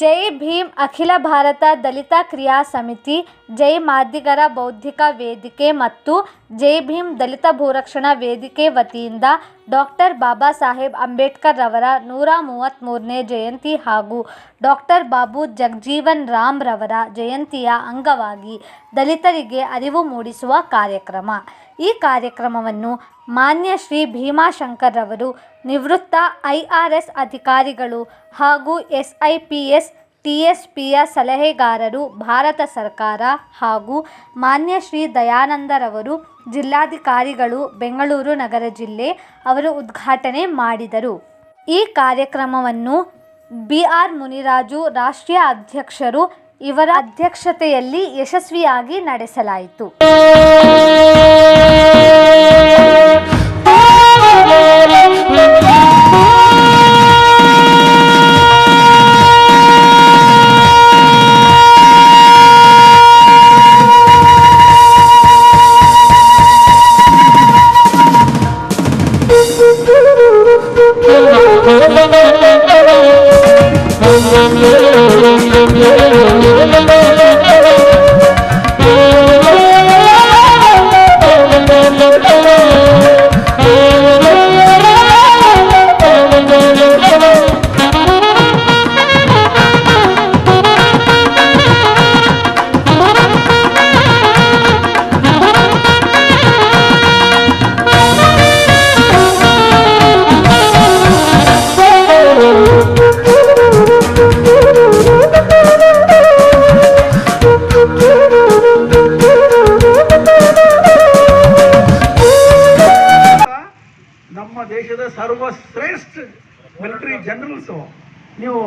ಜೈ ಭೀಮ್ ಅಖಿಲ ಭಾರತ ದಲಿತ ಕ್ರಿಯಾ ಸಮಿತಿ, ಜೈ ಮಾದಿಗರ ಬೌದ್ಧಿಕ ವೇದಿಕೆ ಮತ್ತು ಜೈ ಭೀಮ್ ದಲಿತ ಭೂರಕ್ಷಣಾ ವೇದಿಕೆ ವತಿಯಿಂದ ಡಾಕ್ಟರ್ ಬಾಬಾ ಸಾಹೇಬ್ ಅಂಬೇಡ್ಕರ್ ರವರ ನೂರ ಮೂವತ್ತ್ಮೂರನೇ ಜಯಂತಿ ಹಾಗೂ ಡಾಕ್ಟರ್ ಬಾಬು ಜಗಜೀವನ್ ರಾಮ್ ರವರ ಜಯಂತಿಯ ಅಂಗವಾಗಿ ದಲಿತರಿಗೆ ಅರಿವು ಮೂಡಿಸುವ ಕಾರ್ಯಕ್ರಮ. ಈ ಕಾರ್ಯಕ್ರಮವನ್ನು ಮಾನ್ಯ ಶ್ರೀ ಭೀಮಾಶಂಕರ್ ರವರು, ನಿವೃತ್ತ ಐಆರ್ಎಸ್ ಅಧಿಕಾರಿಗಳು ಹಾಗೂ ಎಸ್ ಟಿಎಸ್ಪಿಯ ಸಲಹೆಗಾರರು ಭಾರತ ಸರ್ಕಾರ ಹಾಗೂ ಮಾನ್ಯ ಶ್ರೀ ದಯಾನಂದರವರು, ಜಿಲ್ಲಾಧಿಕಾರಿಗಳು ಬೆಂಗಳೂರು ನಗರ ಜಿಲ್ಲೆ ಅವರು ಉದ್ಘಾಟನೆ ಮಾಡಿದರು. ಈ ಕಾರ್ಯಕ್ರಮವನ್ನು ಬಿ. ಆರ್. ಮುನಿರಾಜು ರಾಷ್ಟ್ರೀಯ ಅಧ್ಯಕ್ಷರು ಇವರ ಅಧ್ಯಕ್ಷತೆಯಲ್ಲಿ ಯಶಸ್ವಿಯಾಗಿ ನಡೆಸಲಾಯಿತು. ಜನರಲ್ಸು ನೀವು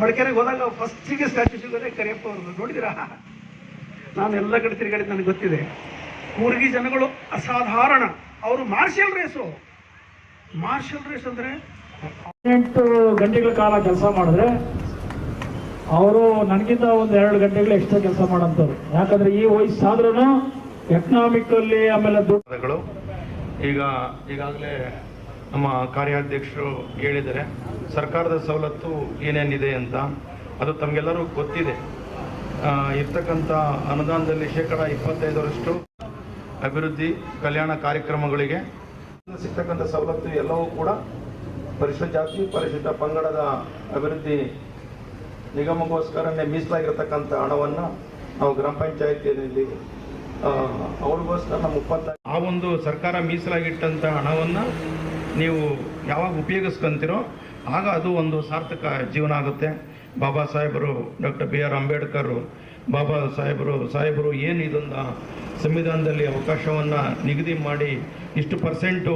ಮಡಿಕೇರಿಗೆ ಹೋದಾಗ ಫಸ್ಟಿಗೆ ಸ್ಟ್ಯಾಚ್ಯೂ ಸಿಗೋದೇ ಕರಿಯಪ್ಪ ಅವರು ನೋಡಿದಿರಾ ನಾನು ಎಲ್ಲ ಕಡೆ ತಿರುಗಾಡಿದ್ದು ನನಗೆ ಗೊತ್ತಿದೆ. ಕೂರ್ಗಿ ಜನಗಳು ಅಸಾಧಾರಣ. ಅವರು ಮಾರ್ಷಲ್ ರೇಸು ಮಾರ್ಷಲ್ ರೇಸ್ ಅಂದರೆ ಹದಿನೆಂಟು ಗಂಟೆಗಳ ಕಾಲ ಕೆಲಸ ಮಾಡಿದ್ರೆ ಅವರು ನನಗಿಂತ ಒಂದು ಎರಡು ಗಂಟೆಗಳು ಎಕ್ಸ್ಟ್ರಾ ಕೆಲಸ ಮಾಡೋಂಥವ್ರು ಯಾಕಂದ್ರೆ ಈ ವಯಸ್ಸಾದ್ರೂ ಎಕನಾಮಿಕಲ್ಲಿ ಆಮೇಲೆ ಈಗ ಈಗಾಗಲೇ ನಮ್ಮ ಕಾರ್ಯಾಧ್ಯಕ್ಷರು ಹೇಳಿದ್ದಾರೆ, ಸರ್ಕಾರದ ಸವಲತ್ತು ಏನೇನಿದೆ ಅಂತ. ಅದು ತಮಗೆಲ್ಲರೂ ಗೊತ್ತಿದೆ. ಇರ್ತಕ್ಕಂಥ ಅನುದಾನದಲ್ಲಿ ಶೇಕಡ ಇಪ್ಪತ್ತೈದರಷ್ಟು ಅಭಿವೃದ್ಧಿ ಕಲ್ಯಾಣ ಕಾರ್ಯಕ್ರಮಗಳಿಗೆ ಸಿಗ್ತಕ್ಕಂಥ ಸವಲತ್ತು ಎಲ್ಲವೂ ಕೂಡ ಪರಿಶುದ್ಧ ಜಾತಿ, ಪರಿಶುದ್ಧ ಪಂಗಡದ ಅಭಿವೃದ್ಧಿ ನಿಗಮಗೋಸ್ಕರನೇ ಮೀಸಲಾಗಿರ್ತಕ್ಕಂಥ ಹಣವನ್ನು ನಾವು ಗ್ರಾಮ ಪಂಚಾಯತಿಯಲ್ಲಿ ಅವ್ರಿಗೋಸ್ಕರ ನಮ್ಮ ಇಪ್ಪತ್ತ ಆ ಒಂದು ಸರ್ಕಾರ ಮೀಸಲಾಗಿಟ್ಟಂಥ ಹಣವನ್ನು ನೀವು ಯಾವಾಗ ಉಪಯೋಗಿಸ್ಕೊಂತೀರೋ ಆಗ ಅದು ಒಂದು ಸಾರ್ಥಕ ಜೀವನ ಆಗುತ್ತೆ. ಬಾಬಾ ಸಾಹೇಬರು ಡಾಕ್ಟರ್ ಬಿ ಆರ್ ಅಂಬೇಡ್ಕರ್, ಬಾಬಾ ಸಾಹೇಬರು ಸಾಹೇಬರು ಏನು ಇದೊಂದು ಸಂವಿಧಾನದಲ್ಲಿ ಅವಕಾಶವನ್ನು ನಿಗದಿ ಮಾಡಿ ಇಷ್ಟು ಪರ್ಸೆಂಟು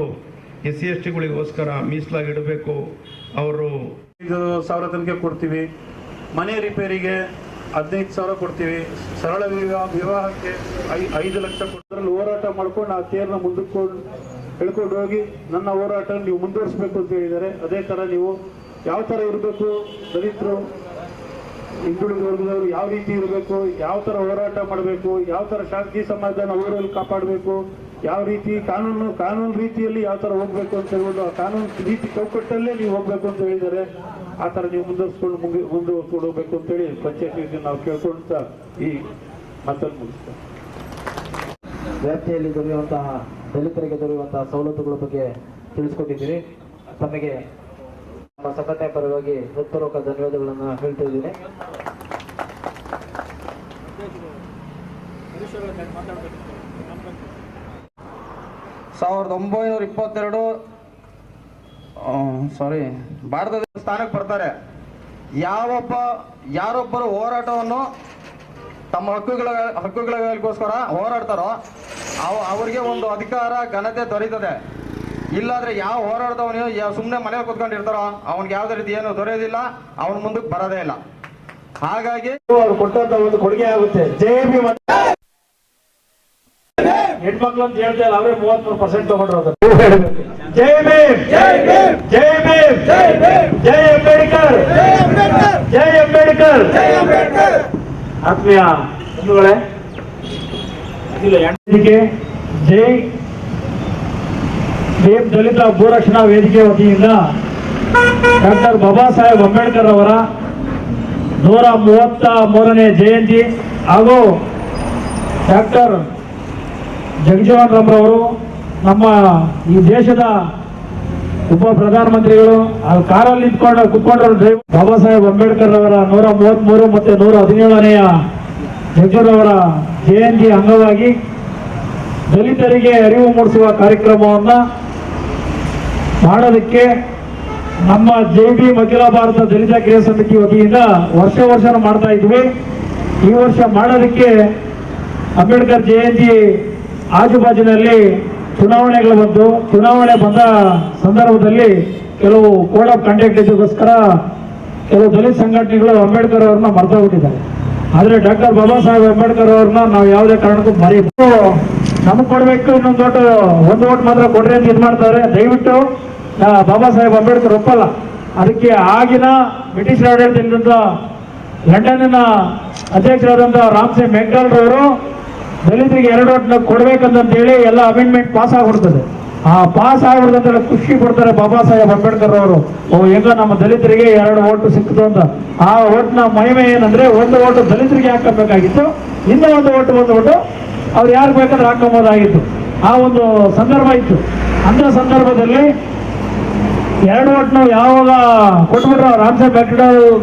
ಎಸ್ ಸಿ ಎಸ್ ಟಿಗಳಿಗೋಸ್ಕರ ಮೀಸಲಾಗಿಡಬೇಕು ಅವರು ಐದು ಸಾವಿರ ತನಕ ಕೊಡ್ತೀವಿ. ಮನೆ ರಿಪೇರಿಗೆ ಹದಿನೈದು ಸಾವಿರ ಕೊಡ್ತೀವಿ. ಸರಳ ವಿವಾಹ ವಿವಾಹಕ್ಕೆ ಐ ಐದು ಲಕ್ಷ ಕೊಡೋದ್ರಲ್ಲಿ ಹೋರಾಟ ಮಾಡ್ಕೊಂಡು ಆ ತೇರನ್ನ ಮುಂದಕ್ಕೊಂಡು ಹೇಳ್ಕೊಂಡು ಹೋಗಿ, ನನ್ನ ಹೋರಾಟ ನೀವು ಮುಂದುವರಿಸಬೇಕು ಅಂತ ಹೇಳಿದ್ದಾರೆ. ಅದೇ ಥರ ನೀವು ಯಾವ ಥರ ಇರಬೇಕು, ದಲಿತರು, ಹಿಂದುಳಿದ ವರ್ಗದವರು ಯಾವ ರೀತಿ ಇರಬೇಕು, ಯಾವ ಥರ ಹೋರಾಟ ಮಾಡಬೇಕು, ಯಾವ ಥರ ಶಾಂತಿ ಸಮಾಧಾನ ಊರಲ್ಲಿ ಕಾಪಾಡಬೇಕು, ಯಾವ ರೀತಿ ಕಾನೂನು ಕಾನೂನು ರೀತಿಯಲ್ಲಿ ಯಾವ ಥರ ಹೋಗ್ಬೇಕು ಅಂತ ಹೇಳ್ಕೊಂಡು, ಆ ಕಾನೂನು ರೀತಿ ಚೌಕಟ್ಟಲ್ಲೇ ನೀವು ಹೋಗ್ಬೇಕು ಅಂತ ಹೇಳಿದ್ದಾರೆ. ಆ ಥರ ನೀವು ಮುಂದುವರಿಸ್ಕೊಂಡು ಮುಗಿ ಮುಂದುವರಿಸ್ಕೊಂಡು ಹೋಗ್ಬೇಕು ಅಂತೇಳಿ ಪಂಚಾಯತ್ ನಾವು ಕೇಳ್ಕೊಳ್ತಾ ಈ ಮಾತನ್ನು ಮುಗಿಸ್ತೇವೆ ವ್ಯಾಪ್ತಿಯಲ್ಲಿ ದೊರೆಯುವಂತಹ ದಲಿತರಿಗೆ ದೊರೆಯುವಂತಹ ಸವಲತ್ತುಗಳ ಬಗ್ಗೆ ತಿಳಿಸ್ಕೊಟ್ಟಿದ್ದೀರಿ. ತಮಗೆ ನಮ್ಮ ಸಂಘಟನೆ ಪರವಾಗಿ ಹೃತ್ಪೂರ್ವಕ ಧನ್ಯವಾದಗಳನ್ನು ಹೇಳ್ತಾ ಇದ್ದೀನಿ. ಸಾವಿರದ ಒಂಬೈನೂರ ಇಪ್ಪತ್ತೆರಡು ಸಾರಿ ಭಾರತದ ಸ್ಥಾನಕ್ಕೆ ಬರ್ತಾರೆ. ಯಾವೊಬ್ಬ, ಯಾರೊಬ್ಬರು ಹೋರಾಟವನ್ನು ತಮ್ಮ ಹಕ್ಕುಗಳ ಹಕ್ಕುಗಳಿಗೋಸ್ಕರ ಹೋರಾಡ್ತಾರೋ ಅವ ಅವರಿಗೆ ಒಂದು ಅಧಿಕಾರ ಘನತೆ ದೊರೀತದೆ ಇಲ್ಲಾಂದ್ರೆ ಯಾವ ಹೋರಾಡ್ದವನು ಯಾವ ಸುಮ್ಮನೆ ಮನೆಯಲ್ಲಿ ಕೂತ್ಕೊಂಡಿರ್ತಾರೋ ಅವನಿಗೆ ಯಾವುದೇ ರೀತಿ ಏನು ದೊರೆಯೋದಿಲ್ಲ ಅವನ್ ಮುಂದಕ್ಕೆ ಬರೋದೇ ಇಲ್ಲ. ಹಾಗಾಗಿ ಅವ್ರು ಕೊಟ್ಟಂತ ಒಂದು ಕೊಡುಗೆ ಆಗುತ್ತೆ. ಜೆ ಬಿ ಹೆಣ್ಮಕ್ಳು ಅಂತ ಹೇಳ್ತಾ ಇಲ್ಲ ಅವರೇ ಮೂವತ್ಮೂರು ಪರ್ಸೆಂಟ್ ತಗೊಂಡ್ರು ಜೈ ಭೀಮ್. ಜೈ ಭೀಮ್. ಜೈ ಭೀಮ್. ಜೈ ಭೀಮ್. ಜೈ ಅಂಬೇಡ್ಕರ್. ಜೈ ಅಂಬೇಡ್ಕರ್. ಜೈ ಅಂಬೇಡ್ಕರ್. ಆತ್ಮೀಯ ಬಂಧುಗಳೇ ಜೈ ಭೀಮ್ ದಲಿತ ಭೂರಕ್ಷಣಾ ವೇದಿಕೆ ವತಿಯಿಂದ ಡಾಕ್ಟರ್ ಬಾಬಾ ಸಾಹೇಬ್ ಅಂಬೇಡ್ಕರ್ ಅವರ ನೂರ ಮೂವತ್ತ ಮೂರನೇ ಜಯಂತಿ ಹಾಗೂ ಡಾಕ್ಟರ್ ಜಗಜೀವನ್ ರಾಮ್ರವರು ನಮ್ಮ ಈ ದೇಶದ ಉಪ ಪ್ರಧಾನಮಂತ್ರಿಗಳು, ಆ ಕಾರಲ್ಲಿ ನಿಂತ್ಕೊಂಡು ಕುತ್ಕೊಂಡ್ರು ಡ್ರೈವರ್ ಬಾಬಾ ಸಾಹೇಬ್ ಅಂಬೇಡ್ಕರ್ ಅವರ ನೂರ ಮೂವತ್ತ್ಮೂರು ಮತ್ತು ನೂರ ಹದಿನೇಳನೆಯ ಜಗಜೀವನ್ ಅವರ ಜಯಂತಿ ಅಂಗವಾಗಿ ದಲಿತರಿಗೆ ಅರಿವು ಮೂಡಿಸುವ ಕಾರ್ಯಕ್ರಮವನ್ನು ಮಾಡೋದಕ್ಕೆ ನಮ್ಮ ಜೆ ಬಿ ಅಖಿಲ ಭಾರತ ದಲಿತ ಕ್ರಿಯಾ ಸಮಿತಿ ವತಿಯಿಂದ ವರ್ಷ ವರ್ಷ ಮಾಡ್ತಾ ಇದ್ವಿ. ಈ ವರ್ಷ ಮಾಡೋದಕ್ಕೆ ಅಂಬೇಡ್ಕರ್ ಜಯಂತಿ ಆಜುಬಾಜಿನಲ್ಲಿ ಚುನಾವಣೆಗಳು ಬಂತು ಚುನಾವಣೆ ಬಂದ ಸಂದರ್ಭದಲ್ಲಿ ಕೆಲವು ಕೋಡ್ ಆಫ್ ಕಂಡಕ್ಟ್ ಇದಕ್ಕೋಸ್ಕರ ಕೆಲವು ದಲಿತ ಸಂಘಟನೆಗಳು ಅಂಬೇಡ್ಕರ್ ಅವ್ರನ್ನ ಮರ್ತೋಗ್ಬಿಟ್ಟಿದ್ದಾರೆ. ಆದರೆ ಡಾಕ್ಟರ್ ಬಾಬಾ ಸಾಹೇಬ್ ಅಂಬೇಡ್ಕರ್ ಅವ್ರನ್ನ ನಾವು ಯಾವುದೇ ಕಾರಣಕ್ಕೂ ಮರಿ ನಮಗೆ ಕೊಡಬೇಕು ಇನ್ನೊಂದು ಓಟು ಒಂದು ಓಟ್ ಮಾತ್ರ ಕೊಡ್ರಿ ಅಂತ ಇದು ಮಾಡ್ತಾರೆ. ದಯವಿಟ್ಟು ಬಾಬಾ ಸಾಹೇಬ್ ಅಂಬೇಡ್ಕರ್ ಒಪ್ಪಲ್ಲ. ಅದಕ್ಕೆ ಆಗಿನ ಬ್ರಿಟಿಷ್ ಆಡಳಿತದಿಂದ ಲಂಡನ್ನಿನ ಅಧ್ಯಕ್ಷರಾದಂಥ ರಾಮ್ಸೆ ಮೆಕ್ಡಾಲ್ರವರು ದಲಿತರಿಗೆ ಎರಡು ಓಟ್ನ ಕೊಡ್ಬೇಕಂತಂತೇಳಿ ಎಲ್ಲ ಅಮೆಂಡ್ಮೆಂಟ್ ಪಾಸ್ ಆಗ್ಬಿಡ್ತದೆ. ಆ ಪಾಸ್ ಆಗ್ಬಿಡ್ತಂತ ಖುಷಿ ಪಡ್ತಾರೆ ಬಾಬಾ ಸಾಹೇಬ್ ಅಂಬೇಡ್ಕರ್ ಅವರು. ಓ, ಹೆಂಗ ನಮ್ಮ ದಲಿತರಿಗೆ ಎರಡು ಓಟು ಸಿಕ್ತು ಅಂತ. ಆ ಓಟ್ನ ಮಹಿಮೆ ಏನಂದ್ರೆ ಒಂದು ಓಟು ದಲಿತರಿಗೆ ಹಾಕಬೇಕಾಗಿತ್ತು, ಇನ್ನೂ ಒಂದು ಓಟು ಬಂದ್ಬಿಟ್ಟು ಅವ್ರು ಯಾರು ಬೇಕಾದ್ರೆ ಹಾಕೊಂಬೋದಾಗಿತ್ತು ಆ ಒಂದು ಸಂದರ್ಭ ಇತ್ತು. ಅಂತ ಸಂದರ್ಭದಲ್ಲಿ ಎರಡು ಓಟ್ನು ಯಾವಾಗ ಕೊಟ್ಬಿಟ್ರು ರಾಮ್ಸಾಹೇಬ್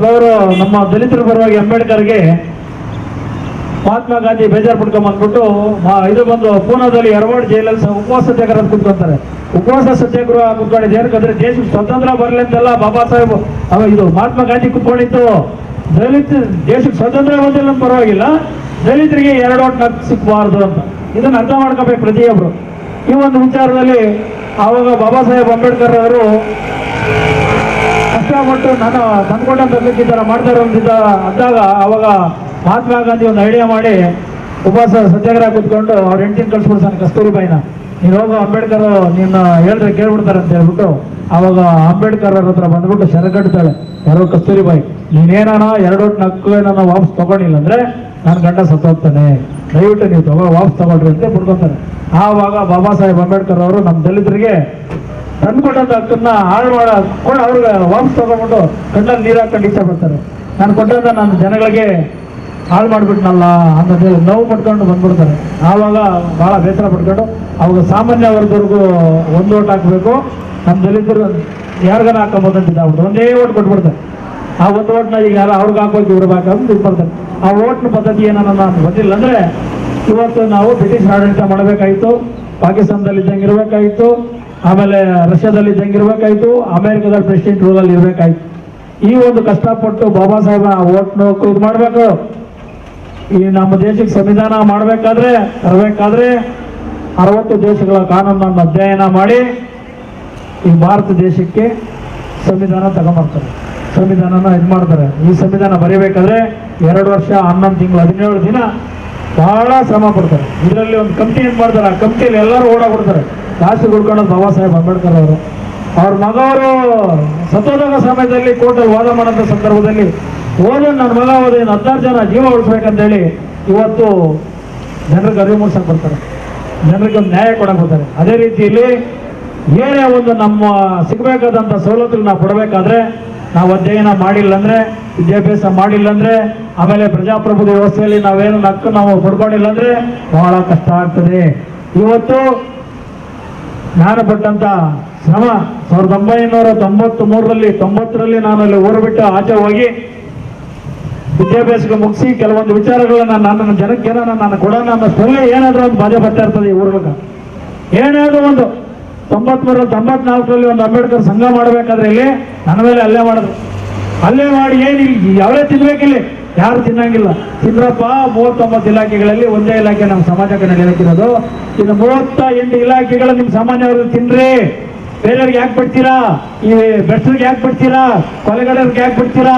ಅವರು ನಮ್ಮ ದಲಿತರ ಪರವಾಗಿ ಅಂಬೇಡ್ಕರ್ಗೆ ಮಹಾತ್ಮ ಗಾಂಧಿ ಬೇಜಾರು ಪಡ್ಕೊಂಡ್ ಬಂದ್ಬಿಟ್ಟು, ಮಾ- ಇದು ಬಂದು ಪೂನಾದಲ್ಲಿ ಎರವಾಡ್ ಜೈಲಲ್ಲಿ ಉಪವಾಸ ಸತ್ಯಾಗ್ರಹ ಕುತ್ಕೊಂತಾರೆ. ಉಪವಾಸ ಸತ್ಯಾಗ್ರಹ ಕುತ್ಕೊಂಡಿದ್ದೆ ಏನಕ್ಕಂದ್ರೆ ದೇಶಕ್ಕೆ ಸ್ವತಂತ್ರ ಬರಲಿ ಅಂತೆಲ್ಲ ಬಾಬಾ ಸಾಹೇಬ್. ಅವ ಇದು ಮಹಾತ್ಮ ಗಾಂಧಿ ಕುತ್ಕೊಂಡಿತ್ತು. ದಲಿತ ದೇಶಕ್ಕೆ ಸ್ವತಂತ್ರ ಬಂದಿಲ್ಲ ಅಂತ ಪರವಾಗಿಲ್ಲ. ದಲಿತರಿಗೆ ಎರಡು ಓಟ್ ಸಿಕ್ಕಬಾರ್ದು ಅಂತ. ಇದನ್ನು ಅರ್ಥ ಮಾಡ್ಕೋಬೇಕು ಪ್ರತಿಯೊಬ್ಬರು ಈ ಒಂದು ವಿಚಾರದಲ್ಲಿ ಆವಾಗ ಬಾಬಾ ಸಾಹೇಬ್ ಅಂಬೇಡ್ಕರ್ ಅವರು ಕಷ್ಟಪಟ್ಟು ನಾನು ತಂದ್ಕೊಂಡಂತ ಈ ಥರ ಮಾಡ್ತಾರೆ ಅಂತಿದ್ದ ಅಂದಾಗ ಅವಾಗ ಮಹಾತ್ಮ ಗಾಂಧಿ ಒಂದು ಐಡಿಯಾ ಮಾಡಿ ಉಪವಾಸ ಸತ್ಯಾಗ್ರಹ ಕೂತ್ಕೊಂಡು ಅವ್ರ ಹೆಂಡತಿನ ಕಳ್ಸ್ಬಿಡ್ತಾನೆ ಕಸ್ತೂರಿಬಾಯಿನ ನೀನು ಹೋಗೋ ಅಂಬೇಡ್ಕರ್ ನಿನ್ನ ಹೇಳಿದ್ರೆ ಕೇಳ್ಬಿಡ್ತಾರೆ ಅಂತ ಹೇಳ್ಬಿಟ್ಟು ಅವಾಗ ಅಂಬೇಡ್ಕರ್ ಅವ್ರ ಹತ್ರ ಬಂದ್ಬಿಟ್ಟು ಶರಗಡ್ತಾಳೆ ಯಾರೋ ಕಸ್ತೂರಿಬಾಯಿ ನೀನೇನಾನ ಎರಡು ನಕ್ಕು ಏನಾನ ವಾಪಸ್ ತಗೊಂಡಿಲ್ಲ ಅಂದ್ರೆ ನನ್ನ ಗಂಡ ಸತ್ತೋಗ್ತಾನೆ ದಯವಿಟ್ಟು ನೀವು ತಗೋ, ವಾಪಸ್ ತಗೊಳ್ರಿ ಅಂತ ಬಿಡ್ಕೊತಾರೆ ಆವಾಗ ಬಾಬಾ ಸಾಹೇಬ್ ಅಂಬೇಡ್ಕರ್ ಅವರು ನಮ್ಮ ದಲಿತರಿಗೆ ತಂದ್ಕೊಟ್ಟಂತ ಹಕ್ಕನ್ನ ಹಾಳು ಮಾಡ ಕೊಂಡು ಅವ್ರಿಗೆ ವಾಪಸ್ ತಗೊಂಡ್ಬಿಟ್ಟು ಕಣ್ಣಲ್ಲಿ ನೀರು ಹಾಕೊಂಡು ಇಷ್ಟ ಬರ್ತಾರೆ. ನಾನು ಕೊಟ್ಟಂತ ನನ್ನ ಜನಗಳಿಗೆ ಹಾಳು ಮಾಡಿಬಿಟ್ನಲ್ಲ ಅನ್ನೋದು ನೋವು ಪಡ್ಕೊಂಡು ಬಂದ್ಬಿಡ್ತಾರೆ. ಆವಾಗ ಭಾಳ ಬೇಸರ ಪಡ್ಕೊಂಡು ಅವಾಗ ಸಾಮಾನ್ಯ ವರ್ಗದವ್ರಿಗೂ ಒಂದು ಓಟ್ ಹಾಕಬೇಕು. ನಮ್ಮ ದಲಿತರು ಯಾರಿಗಾನ ಹಾಕೋಬೋದು ಅಂತ ಅವ್ರು ಒಂದೇ ಓಟ್ ಕೊಟ್ಬಿಡ್ತಾರೆ. ಆ ಒಂದು ಓಟ್ನ ಈಗ ಯಾರು ಅವ್ರಿಗೆ ಹಾಕೋಕೆ ಇವ್ರಿಗೆ ಅಂತ ಇದು ಬರ್ತಾರೆ ಆ ಓಟ್ನ ಪದ್ಧತಿ ಏನನ್ನ ನಾನು ಗೊತ್ತಿಲ್ಲ ಅಂದರೆ ಇವತ್ತು ನಾವು ಬ್ರಿಟಿಷ್ ಆಡಳಿತ ಮಾಡಬೇಕಾಯಿತು ಪಾಕಿಸ್ತಾನದಲ್ಲಿ ಇದ್ದಂಗೆ ಆಮೇಲೆ ರಷ್ಯಾದಲ್ಲಿ ಇದ್ದಂಗೆ ಇರಬೇಕಾಯಿತು ಪ್ರೆಸಿಡೆಂಟ್ ರೂಲಲ್ಲಿ ಇರಬೇಕಾಯ್ತು. ಈ ಒಂದು ಕಷ್ಟಪಟ್ಟು ಬಾಬಾ ಸಾಹೇಬ ಓಟ್ನು ಇದು ಮಾಡಬೇಕು. ಈ ನಮ್ಮ ದೇಶಕ್ಕೆ ಸಂವಿಧಾನ ಮಾಡಬೇಕಾದ್ರೆ, ತರಬೇಕಾದ್ರೆ ಅರವತ್ತು ದೇಶಗಳ ಕಾನೂನನ್ನು ಅಧ್ಯಯನ ಮಾಡಿ ಈ ಭಾರತ ದೇಶಕ್ಕೆ ಸಂವಿಧಾನ ತಗೊಂಬರ್ತಾರೆ. ಸಂವಿಧಾನನ ಇದು ಮಾಡ್ತಾರೆ. ಈ ಸಂವಿಧಾನ ಬರೀಬೇಕಾದ್ರೆ ಎರಡು ವರ್ಷ, ಹನ್ನೊಂದು ತಿಂಗಳು, ಹದಿನೇಳು ದಿನ ಬಹಳ ಶ್ರಮ ಪಡ್ತಾರೆ. ಇದರಲ್ಲಿ ಒಂದು ಕಮಿಟಿ ಏನು ಮಾಡ್ತಾರೆ? ಆ ಕಮಿಟಿಯಲ್ಲಿ ಎಲ್ಲರೂ ಓಡಾಡ್ಬಿಡ್ತಾರೆ. ಜಾಸ್ತಿ ಉಳ್ಕೊಳ್ಳೋದು ಬಾಬಾ ಸಾಹೇಬ್ ಅಂಬೇಡ್ಕರ್ ಅವರು. ಅವ್ರ ಮಗವರು ಸತ್ತೋದಾಗ ಸಮಯದಲ್ಲಿ ಕೋರ್ಟಲ್ಲಿ ವಾದ ಮಾಡೋಂಥ ಸಂದರ್ಭದಲ್ಲಿ ಓದ ನನ್ನ ಮಗ ಇನ್ನು ಹದಿನಾರು ಜನ ಜೀವ ಉಳಿಸ್ಬೇಕಂತೇಳಿ ಇವತ್ತು ಜನರಿಗೆ ಅರಿವು ಮೂಡಿಸೋಕೆ ಬರ್ತಾರೆ. ಜನರಿಗೆ ಒಂದು ನ್ಯಾಯ ಕೊಡಕ್ಕೆ ಬರ್ತಾರೆ. ಅದೇ ರೀತಿಯಲ್ಲಿ ಏನೇ ಒಂದು ನಮ್ಮ ಸಿಗಬೇಕಾದಂಥ ಸವಲತ್ತುಗಳು ನಾವು ಕೊಡಬೇಕಾದ್ರೆ ನಾವು ಅಧ್ಯಯನ ಮಾಡಿಲ್ಲ ಅಂದ್ರೆ, ವಿದ್ಯಾಭ್ಯಾಸ ಮಾಡಿಲ್ಲ ಅಂದ್ರೆ, ಆಮೇಲೆ ಪ್ರಜಾಪ್ರಭುತ್ವ ವ್ಯವಸ್ಥೆಯಲ್ಲಿ ನಾವೇನು ನಕ್ಕು ನಾವು ಪಡ್ಕೊಂಡಿಲ್ಲ ಅಂದ್ರೆ ಬಹಳ ಕಷ್ಟ ಆಗ್ತದೆ. ಇವತ್ತು ನಾನು ಪಟ್ಟಂತ ಶ್ರಮ ಸಾವಿರದ ಒಂಬೈನೂರ ತೊಂಬತ್ತ್ ಮೂರರಲ್ಲಿ ತೊಂಬತ್ತರಲ್ಲಿ ನಾನು ಅಲ್ಲಿ ಊರು ಬಿಟ್ಟು ಆಚೆ ಹೋಗಿ ವಿದ್ಯಾಭ್ಯಾಸಕ್ಕೆ ಮುಗಿಸಿ ಕೆಲವೊಂದು ವಿಚಾರಗಳನ್ನ ನನ್ನ ಜನಕ್ಕೆ ಏನೋ ನಾನು ಕೊಡೋಣ ಸ್ಥಳ ಏನಾದರೂ ಒಂದು ಬಾಧೆ ಬರ್ತಾ ಇರ್ತದೆ ಈ ಊರೊಳಗೆ. ಏನಾದರೂ ಒಂದು ತೊಂಬತ್ಮೂರ ತೊಂಬತ್ನಾಲ್ಕರಲ್ಲಿ ಒಂದು ಅಂಬೇಡ್ಕರ್ ಸಂಘ ಮಾಡಬೇಕಾದ್ರೆ ಇಲ್ಲಿ ನನ್ನ ಮೇಲೆ ಅಲ್ಲೇ ಮಾಡಿದ್ರು. ಅಲ್ಲೇ ಮಾಡಿ ಏನು ಯಾವೇ ತಿನ್ಬೇಕಿಲ್ಲಿ? ಯಾರು ತಿನ್ನಂಗಿಲ್ಲ. ತಿಂದ್ರಪ್ಪ ಮೂವತ್ತೊಂಬತ್ತು ಇಲಾಖೆಗಳಲ್ಲಿ ಒಂದೇ ಇಲಾಖೆ ನಮ್ಮ ಸಮಾಜಕ್ಕೆ ನಡೆಯಲಿಕ್ಕಿರೋದು. ಇನ್ನು ಮೂವತ್ತ ಎಂಟು ಇಲಾಖೆಗಳು ನಿಮ್ಮ ಸಾಮಾನ್ಯವ್ರಿಗೆ ತಿನ್ರಿ ಬೇರೆಯವ್ರಿಗೆ ಯಾಕೆ ಬಿಡ್ತೀರಾ? ಈ ಬೆಸ್ಟ್ರಿಗೆ ಯಾಕೆ ಬಿಡ್ತೀರಾ? ಕೊಲೆಗಡೆಯವ್ರಿಗೆ ಯಾಕೆ ಬಿಡ್ತೀರಾ?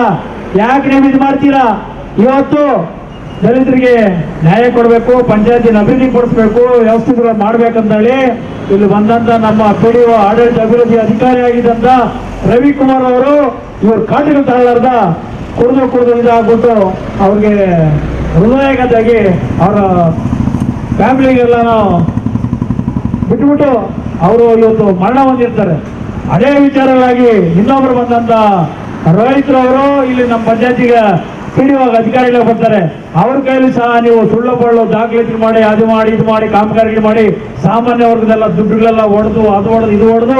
ಯಾಕೆ ನೀವು ಇದು ಮಾಡ್ತೀರಾ? ಇವತ್ತು ದಲಿತರಿಗೆ ನ್ಯಾಯ ಕೊಡಬೇಕು ಪಂಚಾಯತಿನ ಅಭಿವೃದ್ಧಿ ಪಡಿಸ್ಬೇಕು ವ್ಯವಸ್ಥೆಗಳು ಮಾಡ್ಬೇಕಂತೇಳಿ ಇಲ್ಲಿ ಬಂದಂತ ನಮ್ಮ ಪಿ ಡಿ ಆಡಳಿತ ಅಭಿವೃದ್ಧಿ ಅಧಿಕಾರಿಯಾಗಿದ್ದಂತ ರವಿಕುಮಾರ್ ಅವರು ಇವರು ಕಾಟಿಗೆ ತಗೊಳ್ಳಾರ್ದ ಕುಡಿದು ಕುಡಿದು ಇದಾಗ್ಬಿಟ್ಟು ಅವ್ರಿಗೆ ಹೃದಯಗತಾಗಿ ಅವರ ಫ್ಯಾಮಿಲಿಗೆಲ್ಲನೂ ಬಿಟ್ಬಿಟ್ಟು ಅವರು ಇವತ್ತು ಮರಣ ಹೊಂದಿರ್ತಾರೆ. ಅದೇ ವಿಚಾರಗಳಾಗಿ ಇನ್ನೊಬ್ರು ಬಂದಂತ ರೋಹಿತ್ ಅವರು ಇಲ್ಲಿ ನಮ್ಮ ಪಂಚಾಯತಿಗೆ ಪಿಡಿಒ ಅಧಿಕಾರಿಗಳು ಬರ್ತಾರೆ. ಅವ್ರ ಕೈಲಿ ಸಹ ನೀವು ಸುಳ್ಳು ಬಳ್ಳು ದಾಖಲಾತಿ ಮಾಡಿ, ಅದು ಮಾಡಿ, ಇದು ಮಾಡಿ, ಕಾಮಗಾರಿಗಳು ಮಾಡಿ, ಸಾಮಾನ್ಯ ವರ್ಗದೆಲ್ಲ ದುಡ್ಡುಗಳೆಲ್ಲ ಹೊಡೆದು ಅದು ಹೊಡೆದು ಇದು ಹೊಡೆದು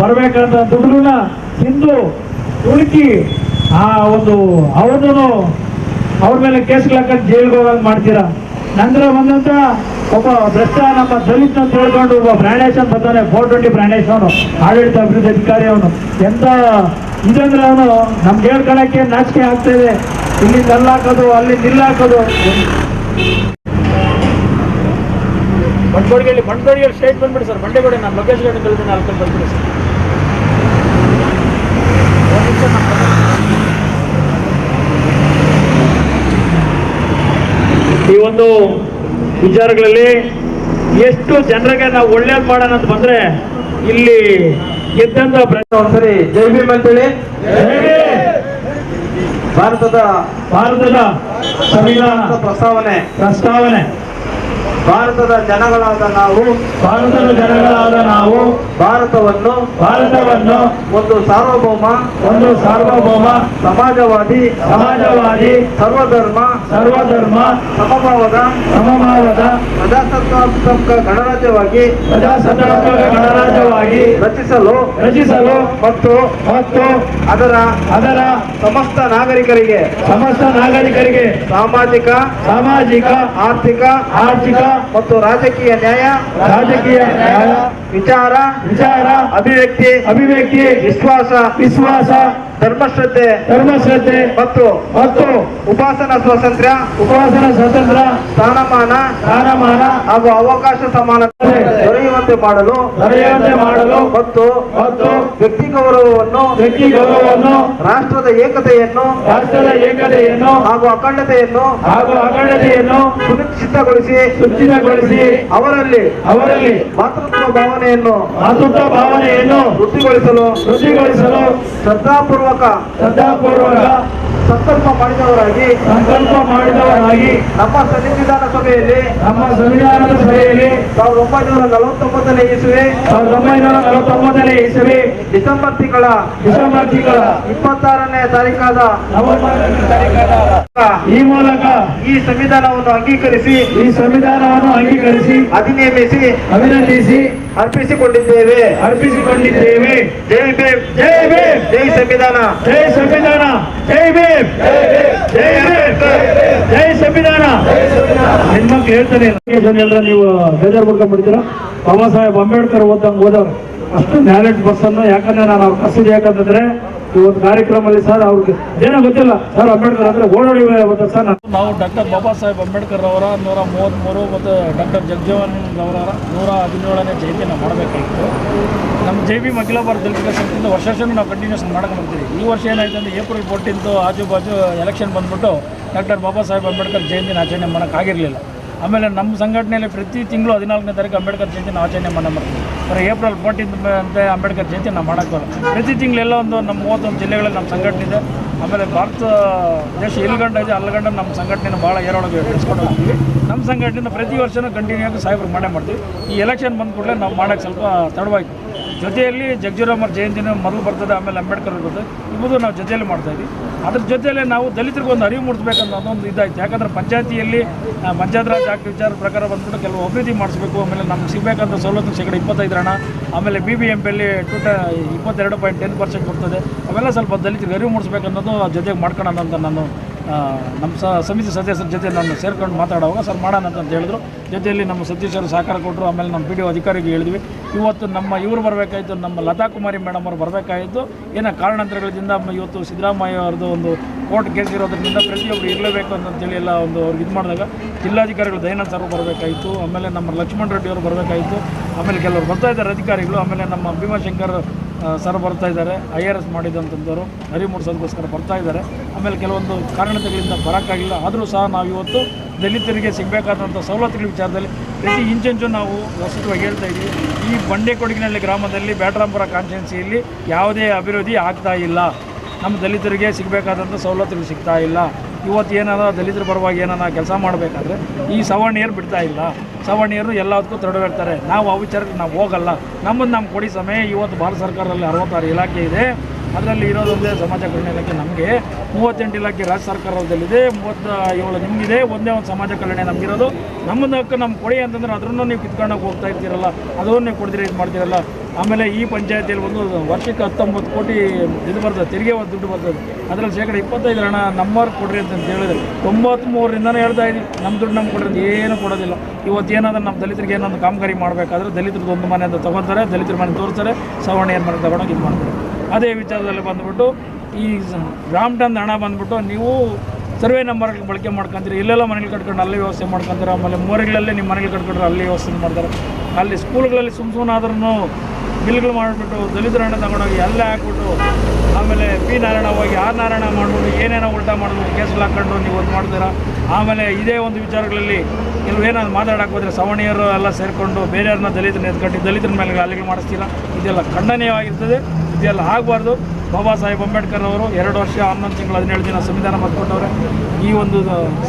ಬರಬೇಕಂತ ದುಡ್ಡುಗಳನ್ನ ತಿಂದು ಉಳುಕಿ ಆ ಒಂದು ಅವ್ರದ್ದು ಅವ್ರ ಮೇಲೆ ಕೇಸ್ಗಳು ಹಾಕೊಂಡು ಜೈಲಿಗೆ ಹೋಗೋದು ಮಾಡ್ತೀರಾ? ನಂತರ ಬಂದಂತ ಒಬ್ಬ ಭ್ರಷ್ಟ, ನಮ್ಮ ದಲಿತ ಅಂತ ಹೇಳ್ಕೊಂಡು ಒಬ್ಬ ಪ್ರಾಣೇಶ್ ಅಂತ ಬರ್ತಾನೆ ಫೋರ್ ಟ್ವೆಂಟಿ ಪ್ರಾಣೇಶ್ ಅವನು, ಆಡಳಿತ ಅಭಿವೃದ್ಧಿ ಅಧಿಕಾರಿ ಅವನು. ಎಂತ ಇದಂದ್ರೆ ಅವನು ನಮ್ಗೆ ಹೇಳ್ಕೊಳಕ್ಕೆ ನಾಚಿಕೆ ಆಗ್ತಾ ಇದೆ ಇಲ್ಲಿ ಕಲ್ಲಾಕೋದು ಅಲ್ಲಿ ನಿಲ್ಲಾಕೋದು. ಬಂಡೋಡಿಗೆ ಬಂಡ್ಗೋಡಿಗೆ ಸ್ಟೇಟ್ ಬಂದ್ಬಿಡಿ ಸರ್. ಬಂಡೆಗೋಡಿ ನಾನು ಲೊಕೇಶ್ ಗಾಡಿ ಕಲ್ತೀನಿ ಅಲ್ಲಿ ಬಂದ್ಬಿಡಿ ಸರ್. ಈ ಒಂದು ವಿಚಾರಗಳಲ್ಲಿ ಎಷ್ಟು ಜನರಿಗೆ ನಾವು ಒಳ್ಳೇದು ಮಾಡೋಣ ಅಂತ ಬಂದ್ರೆ ಇಲ್ಲಿ ಗೆದ್ದಂತ ಒಂದ್ಸರಿ. ಜೈ ಭೀಮ್ ಅಂತೇಳಿ. ಭಾರತದ ಭಾರತದ ಸಂವಿಧಾನ ಪ್ರಸ್ತಾವನೆ. ಪ್ರಸ್ತಾವನೆ. ಭಾರತದ ಜನಗಳಾದ ನಾವು ಭಾರತದ ಜನಗಳಾದ ನಾವು ಭಾರತವನ್ನು ಭಾರತವನ್ನು ಒಂದು ಸಾರ್ವಭೌಮ ಒಂದು ಸಾರ್ವಭೌಮ ಸಮಾಜವಾದಿ ಸಮಾಜವಾದಿ ಸರ್ವಧರ್ಮ ಸರ್ವಧರ್ಮ ಸಮಭಾವದ ಸಮಭಾವದ ಪ್ರಜಾಸತ್ತಾತ್ಮಕ ಗಣರಾಜ್ಯವಾಗಿ ಪ್ರಜಾಸತ್ತಾತ್ಮಕ ಗಣರಾಜ್ಯವಾಗಿ ರಚಿಸಲು ರಚಿಸಲು ಮತ್ತು ಮತ್ತು ಅದರ ಅದರ ಸಮಸ್ತ ನಾಗರಿಕರಿಗೆ ಸಮಸ್ತ ನಾಗರಿಕರಿಗೆ ಸಾಮಾಜಿಕ ಸಾಮಾಜಿಕ ಆರ್ಥಿಕ ಆರ್ಥಿಕ ಮತ್ತು ರಾಜಕೀಯ ನ್ಯಾಯ ರಾಜಕೀಯ ನ್ಯಾಯ ವಿಚಾರ ವಿಚಾರ ಅಭಿವ್ಯಕ್ತಿ ಅಭಿವ್ಯಕ್ತಿ ವಿಶ್ವಾಸ ವಿಶ್ವಾಸ ಧರ್ಮಶ್ರದ್ಧೆ ಧರ್ಮಶ್ರದ್ಧೆ ಮತ್ತು ಮತ್ತು ಉಪಾಸನಾ ಸ್ವಾತಂತ್ರ್ಯ ಉಪಾಸನಾ ಸ್ವಾತಂತ್ರ್ಯ ಸ್ಥಾನಮಾನ ಸ್ಥಾನಮಾನ ಹಾಗೂ ಅವಕಾಶ ಸಮಾನತೆ ಮಾಡಲು ದೊರೆಯುವಂತೆ ಮಾಡಲು ಮತ್ತು ಮತ್ತು ವ್ಯಕ್ತಿ ಗೌರವವನ್ನು ವ್ಯಕ್ತಿ ಗೌರವವನ್ನು ರಾಷ್ಟ್ರದ ಏಕತೆಯನ್ನು ರಾಷ್ಟ್ರದ ಏಕತೆಯನ್ನು ಹಾಗೂ ಅಖಂಡತೆಯನ್ನು ಹಾಗೂ ಅಖಂಡತೆಯನ್ನು ಸುನಿಶ್ಚಿತಗೊಳಿಸಿ ಸುಚಿತಗೊಳಿಸಿ ಅವರಲ್ಲಿ ಅವರಲ್ಲಿ ಮಾತೃತ್ವ ಭಾವನೆಯನ್ನು ಮಾತೃತ್ವ ಭಾವನೆಯನ್ನು ವೃದ್ಧಿಗೊಳಿಸಲು ವೃದ್ಧಿಗೊಳಿಸಲು ಶ್ರದ್ಧಾಪೂರ್ವಕ ಶ್ರದ್ಧಾಪೂರ್ವಕ ಸಂಕಲ್ಪ ಮಾಡಿದವರಾಗಿ ಸಂಕಲ್ಪ ಮಾಡಿದವರಾಗಿ ನಮ್ಮ ಸಂವಿಧಾನ ಸಭೆಯಲ್ಲಿ ನಮ್ಮ ಸಂವಿಧಾನದ ಸಭೆಯಲ್ಲಿ ಸಾವಿರದ ಒಂಬೈನೂರ ನಲವತ್ತೊಂಬತ್ತನೇ ಇಸುವೆ ಸಾವಿರದ ಒಂಬೈನೂರ ನಲವತ್ತೊಂಬತ್ತನೇ ಇಸುವೆ ಡಿಸೆಂಬರ್ ತಿಂಗಳ ಡಿಸೆಂಬರ್ ತಿಂಗಳ ಇಪ್ಪತ್ತಾರನೇ ತಾರೀಕಾದ ಈ ಮೂಲಕ ಈ ಸಂವಿಧಾನವನ್ನು ಅಂಗೀಕರಿಸಿ ಈ ಸಂವಿಧಾನವನ್ನು ಅಂಗೀಕರಿಸಿ ಅಧಿನಿಯಮಿಸಿ ಅಭಿನಂದಿಸಿ ಅರ್ಪಿಸಿಕೊಂಡಿದ್ದೇವೆ. ಅರ್ಪಿಸಿಕೊಂಡಿದ್ದೇವೆ. ಜೈ ಭೀಮ್. ಜೈ ಭೀಮ್. ಜೈ ಸಂವಿಧಾನ. ಜೈ ಸಂವಿಧಾನ. ಜೈ ಭೀಮ್. ಜೈ ಭೀಮ್, ಜೈ ಸಂವಿಧಾನ. ಹೆಣ್ಮಕ್ಳು ಹೇಳ್ತಾನೆ ಎಲ್ಲ ನೀವು ಬೇಜಾರು ಮಾಡ್ಕೊಂಡ್ಬಿಡ್ತೀರ ಬಾಬಾ ಸಾಹೇಬ್ ಅಂಬೇಡ್ಕರ್ ಓದಂಗೆ ಓದವ್ರು. ಅಷ್ಟು ಡ್ಯಾಲೆಟ್ ಬಸ್ ಅನ್ನು ಯಾಕಂದ್ರೆ ನಾನು ಅವ್ರು ಕಸಿದ್ ಯಾಕಂತಂದ್ರೆ ಒಂದು ಕಾರ್ಯಕ್ರಮದಲ್ಲಿ ಸರ್ ಅವ್ರಿಗೆ ಏನೋ ಗೊತ್ತಿಲ್ಲ. ಸರ್ ಅಂಬೇಡ್ಕರ್ ಅಂದ್ರೆ ಓಡಾಡಿ ಸರ್ ನಾವು ಡಾಕ್ಟರ್ ಬಾಬಾ ಸಾಹೇಬ್ ಅಂಬೇಡ್ಕರ್ ಅವರ ನೂರ ಮೂವತ್ತ್ಮೂರು ಮತ್ತು ಡಾಕ್ಟರ್ ಜಗಜೀವನ್ ಅವರ ನೂರ ಹದಿನೇಳನೇ ಜಯಂತಿ ನಾವು ಮಾಡಬೇಕಾಗಿತ್ತು. ನಮ್ಮ ಜೆ ಬಿ ಮಹಿಳಾ ಭಾರತ ದಲಿತ ಸಂಘದಿಂದ ವರ್ಷ ನಾವು ಕಂಟಿನ್ಯೂಸ್ ಮಾಡ್ಕೊಂಡು ಬರ್ತೀವಿ ಈ ವರ್ಷ ಏನಾಯ್ತು ಅಂದರೆ ಏಪ್ರಿಲ್ ಫೋರ್ಟೀನ್ತು ಆಜು ಬಾಜು ಎಲೆಕ್ಷನ್ ಬಂದ್ಬಿಟ್ಟು ಡಾಕ್ಟರ್ ಬಾಬಾ ಸಾಹೇಬ್ ಅಂಬೇಡ್ಕರ್ ಜಯಂತಿನ ಆಚರಣೆ ಮಾಡೋಕ್ಕಾಗಿರಲಿಲ್ಲ. ಆಮೇಲೆ ನಮ್ಮ ಸಂಘಟನೆಯಲ್ಲಿ ಪ್ರತಿ ತಿಂಗಳು ಹದಿನಾಲ್ಕನೇ ತಾರೀಕು ಅಂಬೇಡ್ಕರ್ ಜಯಂತಿ ನಾವು ಆಚರಣೆ ಮಾಡೋ ಮಾಡ್ತೀವಿ. ಏಪ್ರಿಲ್ ಫೋರ್ಟೀನ್ ಅಂತ ಅಂಬೇಡ್ಕರ್ ಜಯಂತಿ ನಾವು ಮಾಡೋಕ್ಕಲ್ಲ. ಪ್ರತಿ ತಿಂಗಳೆಲ್ಲ ಒಂದು ನಮ್ಮ ಮೂವತ್ತೊಂದು ಜಿಲ್ಲೆಗಳಲ್ಲಿ ನಮ್ಮ ಸಂಘಟನೆ ಇದೆ. ಆಮೇಲೆ ಭಾರತ, ದೇಶ ಎಲ್ಲಿಗಂಡ ಇದೆ ಅಲ್ಲಿಗಂಡ ನಮ್ಮ ಸಂಘಟನೆನ ಭಾಳ ಏರೊಳಗೆ ಬೆಳೆಸ್ಕೊಂಡು ಹೋಗ್ತೀವಿ. ನಮ್ಮ ಸಂಘಟನೆಯಿಂದ ಪ್ರತಿ ವರ್ಷನೂ ಕಂಟಿನ್ಯೂ ಆಗಿ ಸಾಹೇಬ್ರು ಮಾಡೇ ಮಾಡ್ತೀವಿ. ಈ ಎಲೆಕ್ಷನ್ ಬಂದ ಕೂಡಲೇ ನಾವು ಮಾಡೋಕ್ಕೆ ಸ್ವಲ್ಪ ತಡವಾಯಿತು. ಜೊತೆಯಲ್ಲಿ ಜಗಜೀರಾಮರ ಜಯಂತಿನ ಮೊದಲು ಬರ್ತದೆ, ಆಮೇಲೆ ಅಂಬೇಡ್ಕರ್ ಇರ್ಬೋದು. ಇರ್ಬೋದು ನಾವು ಜೊತೆಯಲ್ಲಿ ಮಾಡ್ತಾ ಇದ್ವಿ ಅದ್ರ ಜೊತೆಯಲ್ಲೇ ನಾವು ದಲಿತರಿಗೆ ಒಂದು ಅರಿವು ಮೂಡಿಸ್ಬೇಕಂತ ಅದೊಂದು ಇದಾಯ್ತು. ಯಾಕಂದ್ರೆ ಪಂಚಾಯತಿಯಲ್ಲಿ ಪಂಚಾಯತ್ ರಾಜ್ ಆಕ್ಟ್ ವಿಚಾರ ಪ್ರಕಾರ ಬಂದ್ಬಿಟ್ಟು ಕೆಲವು ಅಭಿವೃದ್ಧಿ ಮಾಡಿಸ್ಬೇಕು, ಆಮೇಲೆ ನಮ್ಗೆ ಸಿಗಬೇಕಂತ ಸವಲತ್ತು ಶೇಕಡ ಇಪ್ಪತ್ತೈದು ಹಣ ಆಮೇಲೆ ಬಿ ಬಿ ಎಂ ಪಿಯಲ್ಲಿ ಟೂಟ ಇಪ್ಪತ್ತೆರಡು ಪಾಯಿಂಟ್ ಟೆನ್ ಪರ್ಸೆಂಟ್ ಬರ್ತದೆ. ಅವೆಲ್ಲ ಸ್ವಲ್ಪ ದಲಿತರಿಗೆ ಅರಿವು ಮೂಡಿಸ್ಬೇಕನ್ನೋದು ಜೊತೆಗೆ ಮಾಡ್ಕೊಳ್ಳೋಣ ಅಂತ ನಾನು ನಮ್ಮ ಸ, ಸಮಿತಿ ಸದಸ್ಯರ ಜೊತೆ ನಾನು ಸೇರ್ಕೊಂಡು ಮಾತಾಡುವಾಗ, ಸರ್, ಮಾಡೋಣ ಅಂತ ಹೇಳಿದ್ರು. ಜೊತೆಯಲ್ಲಿ ನಮ್ಮ ಸತೀಶರು ಸಹಕಾರ ಕೊಟ್ಟರು. ಆಮೇಲೆ ನಮ್ಮ ಪಿ ಡಿ ಒ ಅಧಿಕಾರಿಗೆ ಹೇಳಿದ್ವಿ. ಇವತ್ತು ನಮ್ಮ, ಇವರು ಬರಬೇಕಾಯಿತು, ನಮ್ಮ ಲತಾ ಕುಮಾರಿ ಮೇಡಮ್ ಅವರು ಬರಬೇಕಾಯಿತು. ಏನೋ ಕಾರಣಾಂತರಗಳಿಂದ ಇವತ್ತು ಸಿದ್ದರಾಮಯ್ಯ ಅವ್ರದ್ದು ಒಂದು ಕೋರ್ಟ್ ಕೇಸ್ ಇರೋದ್ರಿಂದ ಪ್ರತಿಯೊಬ್ಬರು ಇರಲೇಬೇಕು ಅಂತಂತೇಳಿ ಎಲ್ಲ ಒಂದು ಅವ್ರಿಗೆ ಇದು ಮಾಡಿದಾಗ ಜಿಲ್ಲಾಧಿಕಾರಿಗಳು ದಯಾನಂದ್ ಸರ್ ಬರಬೇಕಾಯಿತು. ಆಮೇಲೆ ನಮ್ಮ ಲಕ್ಷ್ಮಣ್ ರೆಡ್ಡಿ ಅವರು ಬರಬೇಕಾಯಿತು. ಆಮೇಲೆ ಕೆಲವರು ಬರ್ತಾ ಇದ್ದಾರೆ ಅಧಿಕಾರಿಗಳು. ಆಮೇಲೆ ನಮ್ಮ ಭೀಮಾಶಂಕರ್ ಸರ್ ಬರ್ತಾ ಇದ್ದಾರೆ ಐ ಆರ್ ಎಸ್ ಮಾಡಿದಂಥವ್ರು ಅರಿವು ಮೂಡಿಸೋದಕ್ಕೋಸ್ಕರ ಬರ್ತಾ ಇದ್ದಾರೆ. ಆಮೇಲೆ ಕೆಲವೊಂದು ಕಾರಣತೆಗಳಿಂದ ಬರೋಕ್ಕಾಗಿಲ್ಲ. ಆದರೂ ಸಹ ನಾವು ಇವತ್ತು ದಲಿತರಿಗೆ ಸಿಗಬೇಕಾದಂಥ ಸವಲತ್ತುಗಳ ವಿಚಾರದಲ್ಲಿ ಪ್ರತಿ ಇಂಚೆಂಚು ನಾವು ವಸ್ತುವಾಗಿ ಹೇಳ್ತಾ ಇದ್ದೀವಿ. ಈ ಬಂಡೆಕೊಡಗಿನಲ್ಲಿ ಗ್ರಾಮದಲ್ಲಿ ಬ್ಯಾಟ್ರಾಂಪುರ ಕಾನ್ಸ್ಟಿಟ್ಯೂನ್ಸಿಯಲ್ಲಿ ಯಾವುದೇ ಅಭಿವೃದ್ಧಿ ಆಗ್ತಾ ಇಲ್ಲ. ನಮ್ಮ ದಲಿತರಿಗೆ ಸಿಗಬೇಕಾದಂಥ ಸವಲತ್ತುಗಳು ಸಿಗ್ತಾ ಇಲ್ಲ. ಇವತ್ತು ಏನಾರ ದಲಿತರ ಪರವಾಗಿ ಏನಾರ ಕೆಲಸ ಮಾಡಬೇಕಾದ್ರೆ ಈ ಸವರ್ಣೀಯರು ಬಿಡ್ತಾ ಇಲ್ಲ. ಸವರ್ಣೀಯರು ಎಲ್ಲದಕ್ಕೂ ತೊಡಗಿರ್ತಾರೆ ನಾವು ಆ ವಿಚಾರಕ್ಕೆ ನಾವು ಹೋಗಲ್ಲ. ನಮ್ಮದು ನಮ್ಮ ಕೊಡಿ ಸಮಯ ಇವತ್ತು ಭಾರತ ಸರ್ಕಾರದಲ್ಲಿ ಅರವತ್ತಾರು ಇಲಾಖೆ ಇದೆ. ಅದರಲ್ಲಿ ಇರೋದೊಂದೇ ಸಮಾಜ ಕಲ್ಯಾಣ ಇಲಾಖೆ ನಮಗೆ. ಮೂವತ್ತೆಂಟು ಇಲಾಖೆ ರಾಜ್ಯ ಸರ್ಕಾರದಲ್ಲಿದೆ. ಮೂವತ್ತ ಏಳು ನಿಮಗಿದೆ. ಒಂದೇ ಒಂದು ಸಮಾಜ ಕಲ್ಯಾಣ ನಮಗಿರೋದು. ನಮ್ಮನ್ನು ಹಕ್ಕು ನಮ್ಮ ಕೊಡಿ ಅಂತಂದ್ರೆ ಅದನ್ನು ನೀವು ಕಿತ್ಕೊಂಡೋಗಿ ಹೋಗ್ತಾ ಇರ್ತೀರಲ್ಲ. ಅದನ್ನು ನೀವು ಕೊಡ್ತೀರಿ ಇದು ಮಾಡ್ತೀರಲ್ಲ ಆಮೇಲೆ ಈ ಪಂಚಾಯತಿಯಲ್ಲಿ ಒಂದು ವರ್ಷಕ್ಕೆ ಹತ್ತೊಂಬತ್ತು ಕೋಟಿ ಇದು ಬರ್ತದೆ, ತೆರಿಗೆ ಒಂದು ದುಡ್ಡು ಬರ್ತದೆ. ಅದರಲ್ಲಿ ಶೇಕಡ ಇಪ್ಪತ್ತೈದು ಹಣ ನಮ್ಮವ್ರು ಕೊಡ್ರಿ ಅಂತ ಹೇಳಿದ್ರೆ. ತೊಂಬತ್ತ್ಮೂರರಿಂದನೇ ಹೇಳ್ತಾ ಇದ್ದೀವಿ ನಮ್ಮ ದುಡ್ಡು ನಮ್ಗೆ ಕೊಡ್ರಿ ಏನು ಕೊಡೋದಿಲ್ಲ. ಇವತ್ತು ಏನಾದರೂ ನಮ್ಮ ದಲಿತರಿಗೆ ಏನೊಂದು ಕಾಮಗಾರಿ ಮಾಡಬೇಕಾದ್ರೆ ದಲಿತರದ್ದು ಒಂದು ಮನೆ ಅಂತ ತೊಗೊತಾರೆ ದಲಿತರ ಮನೆ ತೋರಿಸ್ತಾರೆ ಏನು ಮನೆ ತಗೊಂಡೋಗಿ ಇದು ಮಾಡ್ತಾರೆ. ಅದೇ ವಿಚಾರದಲ್ಲಿ ಬಂದುಬಿಟ್ಟು ಈ ಗ್ರಾಮ್ ಹಣ ಬಂದುಬಿಟ್ಟು ನೀವು ಸರ್ವೆ ನಂಬರ್ ಬಳಕೆ ಮಾಡ್ಕೊಂತೀರಿ. ಇಲ್ಲೆಲ್ಲ ಮನೆಗಳು ಕಟ್ಕೊಂಡು ಅಲ್ಲೇ ವ್ಯವಸ್ಥೆ ಮಾಡ್ಕೊಂತಾರೆ? ಆಮೇಲೆ ಮೋರಿಗಳಲ್ಲೇ ನಿಮ್ಮ ಮನೆಗಳು ಕಟ್ಕೊಂಡ್ರೆ ಅಲ್ಲಿ ವ್ಯವಸ್ಥೆ ಮಾಡ್ತಾರೆ. ಅಲ್ಲಿ ಸ್ಕೂಲ್ಗಳಲ್ಲಿ ಸುಮ್ಮ ಆದ್ರೂ ಬಿಲ್ಗಳು ಮಾಡಿಬಿಟ್ಟು ದಲಿತರ ಹಣ ತಗೊಂಡೋಗಿ ಅಲ್ಲೇ ಹಾಕ್ಬಿಟ್ಟು ಆಮೇಲೆ ಪಿ ನಾರಾಯಣ ಹೋಗಿ ಆರ್ ನಾರಾಯಣ ಮಾಡ್ಬಿಟ್ಟು ಏನೇನೋ ಉಲ್ಟಾ ಮಾಡ್ಬೋದು ಕೇಸ್ಗಳು ಹಾಕ್ಕೊಂಡು ನೀವು ಒಂದು ಮಾಡ್ತೀರಾ? ಆಮೇಲೆ ಇದೇ ಒಂದು ವಿಚಾರಗಳಲ್ಲಿ ನೀವು ಏನಾದ್ರು ಮಾತಾಡಕ್ಕೆ ಹೋದರೆ ಸವಣಿಯರು ಎಲ್ಲ ಸೇರಿಕೊಂಡು ಬೇರೆಯವ್ರನ್ನ ದಲಿತರನ್ನ ಎತ್ಕೊಂಡು ದಲಿತರ ಮೇಲೆ ಅಲ್ಲಿಗೆ ಮಾಡಿಸ್ತೀರಾ? ಇದೆಲ್ಲ ಖಂಡನೀಯವಾಗಿರ್ತದೆ. ಇದೆಲ್ಲ ಆಗಬಾರ್ದು. ಬಾಬಾ ಸಾಹೇಬ್ ಅಂಬೇಡ್ಕರ್ ಅವರು ಎರಡು ವರ್ಷ ಹನ್ನೊಂದು ತಿಂಗಳು ಹದಿನೇಳು ದಿನ ಸಂವಿಧಾನ ಬರ್ಕೊಟ್ಟವ್ರೆ ಈ ಒಂದು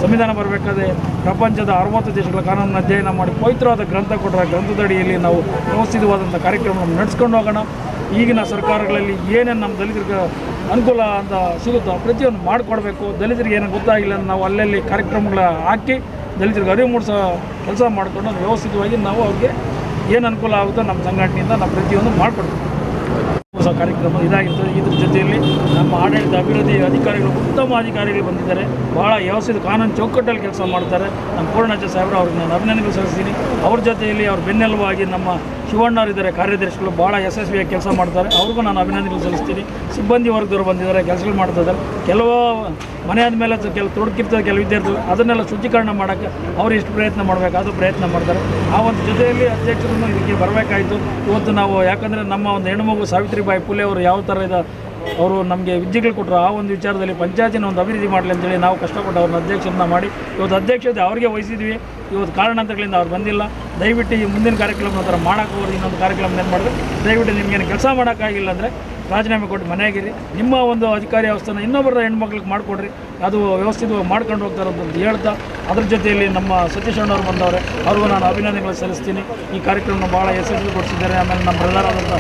ಸಂವಿಧಾನ ಬರಬೇಕಾದ್ರೆ ಪ್ರಪಂಚದ ಅರವತ್ತು ದೇಶಗಳ ಕಾನೂನನ್ನು ಅಧ್ಯಯನ ಮಾಡಿ ಪವಿತ್ರವಾದ ಗ್ರಂಥ ಕೊಟ್ಟರೆ ಗ್ರಂಥದಡಿಯಲ್ಲಿ ನಾವು ವ್ಯವಸ್ಥಿತವಾದಂಥ ಕಾರ್ಯಕ್ರಮವನ್ನು ನಡೆಸ್ಕೊಂಡು ಹೋಗೋಣ. ಈಗಿನ ಸರ್ಕಾರಗಳಲ್ಲಿ ಏನೇನು ನಮ್ಮ ದಲಿತರಿಗೆ ಅನುಕೂಲ ಅಂತ ಸಿಗುತ್ತೋ ಪ್ರತಿಯೊಂದು ಮಾಡಿಕೊಡ್ಬೇಕು. ದಲಿತರಿಗೆ ಏನೋ ಗೊತ್ತಾಗಿಲ್ಲ ಅಂತ ನಾವು ಅಲ್ಲಲ್ಲಿ ಕಾರ್ಯಕ್ರಮಗಳ ಹಾಕಿ ದಲಿತರಿಗೆ ಅರಿವು ಮೂಡಿಸೋ ಕೆಲಸ ಮಾಡಿಕೊಂಡು ವ್ಯವಸ್ಥಿತವಾಗಿ ನಾವು ಅವ್ರಿಗೆ ಏನು ಅನುಕೂಲ ಆಗುತ್ತೋ ನಮ್ಮ ಸಂಘಟನೆಯಿಂದ ನಾವು ಪ್ರತಿಯೊಂದು ಮಾಡಿಕೊಡ್ತೀವಿ. ಹೊಸ ಕಾರ್ಯಕ್ರಮ ಇದಾಗಿರ್ತದೆ. ಇದ್ರ ಜೊತೆಯಲ್ಲಿ ನಮ್ಮ ಆಡಳಿತ ಅಭಿವೃದ್ಧಿ ಅಧಿಕಾರಿಗಳು, ಉತ್ತಮ ಅಧಿಕಾರಿಗಳು ಬಂದಿದ್ದಾರೆ. ಭಾಳ ವ್ಯವಸ್ಥಿತ ಕಾನೂನು ಚೌಕಟ್ಟಲ್ಲಿ ಕೆಲಸ ಮಾಡ್ತಾರೆ. ನಮ್ಮ ಪೂರ್ಣಾಚ ಸಾಹೇಬರು, ಅವ್ರಿಗೆ ನಾನು ಅಭಿನಂದನೆಗಳು ಸಲ್ಲಿಸ್ತೀನಿ. ಅವ್ರ ಜೊತೆಯಲ್ಲಿ ಅವ್ರ ಬೆನ್ನೆಲುಬಾಗಿ ನಮ್ಮ ಶಿವಣ್ಣವ್ರು ಇದ್ದಾರೆ ಕಾರ್ಯದರ್ಶಿಗಳು ಭಾಳ ಯಶಸ್ವಿಯಾಗಿ ಕೆಲಸ ಮಾಡ್ತಾರೆ. ಅವ್ರಿಗೂ ನಾನು ಅಭಿನಂದನೆ ಸಲ್ಲಿಸ್ತೀನಿ. ಸಿಬ್ಬಂದಿ ವರ್ಗದವರು ಬಂದಿದ್ದಾರೆ, ಕೆಲಸಗಳು ಮಾಡ್ತಾ ಇದ್ದಾರೆ. ಕೆಲವು ಮನೆ ಆದಮೇಲೆ ಕೆಲವು ತೊಡಕಿರ್ತದೆ ಕೆಲವು ವಿದ್ಯಾರ್ಥಿಗಳು ಅದನ್ನೆಲ್ಲ ಶುದ್ಧೀಕರಣ ಮಾಡೋಕ್ಕೆ ಅವ್ರು ಎಷ್ಟು ಪ್ರಯತ್ನ ಮಾಡಬೇಕು, ಅದು ಪ್ರಯತ್ನ ಮಾಡ್ತಾರೆ. ಆ ಒಂದು ಜೊತೆಯಲ್ಲಿ ಅಧ್ಯಕ್ಷರನ್ನು ಇದಕ್ಕೆ ಬರಬೇಕಾಯಿತು. ಇವತ್ತು ನಾವು ಯಾಕಂದರೆ ನಮ್ಮ ಒಂದು ಹೆಣ್ಣುಮಗು ಸಾವಿತ್ರಿಬಾಯಿ ಫುಲೆ ಅವರು ಯಾವ ಥರ ಇದೆ ಅವರು ನಮಗೆ ವಿದ್ಯೆಗಳು ಕೊಟ್ಟರು. ಆ ಒಂದು ವಿಚಾರದಲ್ಲಿ ಪಂಚಾಯತಿನ ಒಂದು ಅಭಿವೃದ್ಧಿ ಮಾಡಲಿ ಅಂತೇಳಿ ನಾವು ಕಷ್ಟಪಟ್ಟು ಅವ್ರನ್ನ ಅಧ್ಯಕ್ಷರನ್ನ ಮಾಡಿ, ಇವತ್ತು ಅಧ್ಯಕ್ಷತೆ ಅವರಿಗೆ ವಹಿಸಿದ್ವಿ. ಇವತ್ತು ಕಾರಣಾಂತರಗಳಿಂದ ಅವ್ರು ಬಂದಿಲ್ಲ. ದಯವಿಟ್ಟು ಈ ಮುಂದಿನ ಕಾರ್ಯಕ್ರಮ ಥರ ಮಾಡೋಕೆ ಇನ್ನೊಂದು ಕಾರ್ಯಕ್ರಮ ಏನು ಮಾಡಿದ್ರೆ ದಯವಿಟ್ಟು ನಿಮಗೇನು ಕೆಲಸ ಮಾಡೋಕ್ಕಾಗಿಲ್ಲ ಅಂದರೆ ರಾಜೀನಾಮೆ ಕೊಟ್ಟು ಮನೆಯಾಗಿರಿ. ನಿಮ್ಮ ಒಂದು ಅಧಿಕಾರಿ ವ್ಯವಸ್ಥೆನ ಇನ್ನೊಬ್ಬರ ಹೆಣ್ಮಕ್ಳಿಗೆ ಮಾಡಿಕೊಡ್ರಿ. ಅದು ವ್ಯವಸ್ಥಿತವಾಗಿ ಮಾಡ್ಕೊಂಡು ಹೋಗ್ತಾರೆ ಅಂತ ಹೇಳ್ತಾ, ಅದ್ರ ಜೊತೆಯಲ್ಲಿ ನಮ್ಮ ಸತೀಶ್ ಅಣ್ಣವ್ರು ಬಂದವರೆ, ಅವ್ರಿಗೂ ನಾನು ಅಭಿನಂದನೆಗಳು ಸಲ್ಲಿಸ್ತೀನಿ. ಈ ಕಾರ್ಯಕ್ರಮನ ಭಾಳ ಯಶಸ್ವಿಗೊಳಿಸಿದ್ದಾರೆ ಆಮೇಲೆ ನಮ್ಮ ಬ್ರದರಾದಂಥ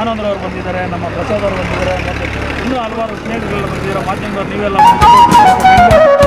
ಆನಂದರವ್ರು ಬಂದಿದ್ದಾರೆ, ನಮ್ಮ ಪ್ರಸಾದ್ ಅವರು ಬಂದಿದ್ದಾರೆ, ಮತ್ತು ಇನ್ನೂ ಹಲವಾರು ಸ್ನೇಹಿತರೆಲ್ಲ ಬಂದಿದ್ದಾರೆ. ಮಾಧ್ಯಮದವ್ರು ನೀವೆಲ್ಲ.